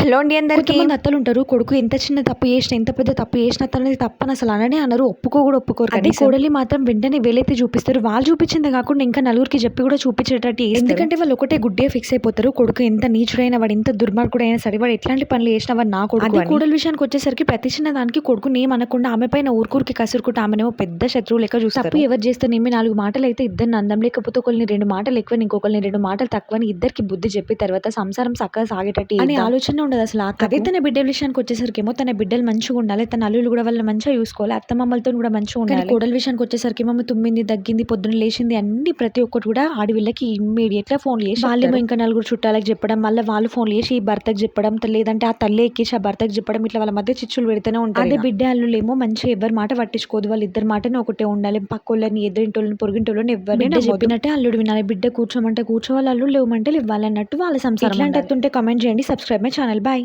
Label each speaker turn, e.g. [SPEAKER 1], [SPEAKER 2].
[SPEAKER 1] Hello అండి అందరికీ.
[SPEAKER 2] అత్తలు ఉంటారు కొడుకు ఎంత చిన్న తప్పు చేసిన ఎంత పెద్ద తప్పు చేసిన తనది తప్పని అసలు అననే అనరు ఒప్పుకో కూడా ఒప్పుకోరు అదే. కోడలి మాత్రం వెంటనే వేలైతే చూపిస్తారు. వాళ్ళు చూపించింది కాకుండా ఇంకా నలుగురికి చెప్పి కూడా చూపించేటట్టు. ఎందుకంటే వాళ్ళు ఒకటే గుడ్డే ఫిక్స్ అయిపోతారు. కొడుకు ఎంత నీచుడైన వాడు ఎంత దుర్మార్గుడైనా సరే వాడు ఎట్లాంటి పనులు చేసినా వాడు నా కొడుకు అదే కోడలి విషయానికి వచ్చేసరికి ప్రతి చిన్న దానికి కొడుకు నేమ్ అనకుండా ఆమె పైన ఊరుకూరికి కసురుకుంటే ఆమెనేమో పెద్ద శత్రువు లెక్క చూస్తారు. తప్పు ఎవరు చేస్తే నేమే నాలుగు మాటలు అయితే ఇద్దరిని అందం లేకపోతే ఒకరిని రెండు మాటలు ఎక్కువ ఇంకొకరిని రెండు మాటలు తక్కువ ఇద్దరికి బుద్ధి చెప్పి తర్వాత సంసారం చక్కగా సాగేటట్టు అని ఆలోచన ఉండదు అసలు ఆ అదే తన బిడ్డల విషయానికి వచ్చేసరికి ఏమో తన బిడ్డలు మంచిగా ఉండాలి తన అల్లులు కూడా వాళ్ళని మంచిగా చూసుకోవాలి అత్తమామలతో కూడా మంచిగా ఉండాలి. కోడల విషయానికి వచ్చేసరికి మమ్మీ తుమ్మింది దగ్గింది పొద్దున్న లేచింది అన్ని ప్రతి ఒక్కటి కూడా ఆడవిళ్ళకి ఇమ్మీడియట్గా ఫోన్ చేసి వాళ్ళేమో ఇంకా నలుగురు చుట్టాలకు చెప్పడం మళ్ళీ వాళ్ళు ఫోన్ చేసి ఈ భర్తకు చెప్పడం లేదంటే ఆ తల్లి ఎక్కించి ఆ భర్తకు చెప్పడం ఇట్లా వాళ్ళ మధ్య చిచ్చులు పెడితేనే ఉంటారు అదే బిడ్డ అల్లులేమో మంచిగా ఎవరి మాట పట్టించుకోదు వాళ్ళు ఇద్దరు మాటనే ఒకటే ఉండాలి. పక్కోళ్ళని ఎదురింటోళ్ళని పొరుగింటోళ్ళని ఎవరిని చెప్పినట్టే అల్లుడు వినాలి. బిడ్డ కూర్చోమంటే కూర్చోవాలి అల్లుడు లేవమంటే ఇవ్వాలన్నట్టు వాళ్ళ సంసారం ఇట్లాంటి కమెంట్ చేయండి. Subscribe my channel bye